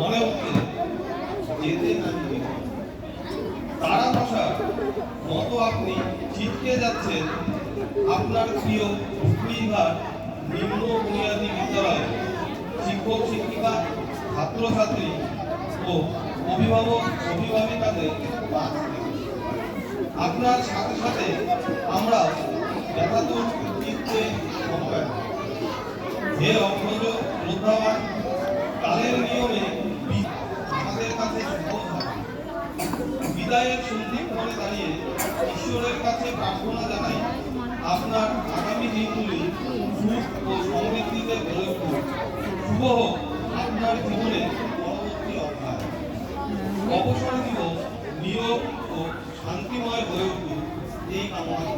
মনে হচ্ছে যেতে তারা বসার মতো আপনি ছিটকে যাচ্ছেন আপনার প্রিয় উপরিভার নিম্ন বুনিয়াদী বিদ্যালয় শিক্ষক শিক্ষিকা ছাত্রছাত্রী ও অভিভাবক অভিভাবিকাদের আপনার সাথে সাথে আমরা চিত্তে সময় হে অগ্রজ শ্রদ্ধাবান বিদায়ের সন্ধিক্ষণে দাঁড়িয়ে ঈশ্বরের কাছে প্রার্থনা জানাই আপনার আগামী দিনগুলি সুখ ও সমৃদ্ধিতে ভরে উঠুক শুভ হোক আপনার জীবনে পরবর্তী অধ্যায় অবসর দিবস নিয়োগ ও শান্তিময় হয়ে উঠুক এই কামনা।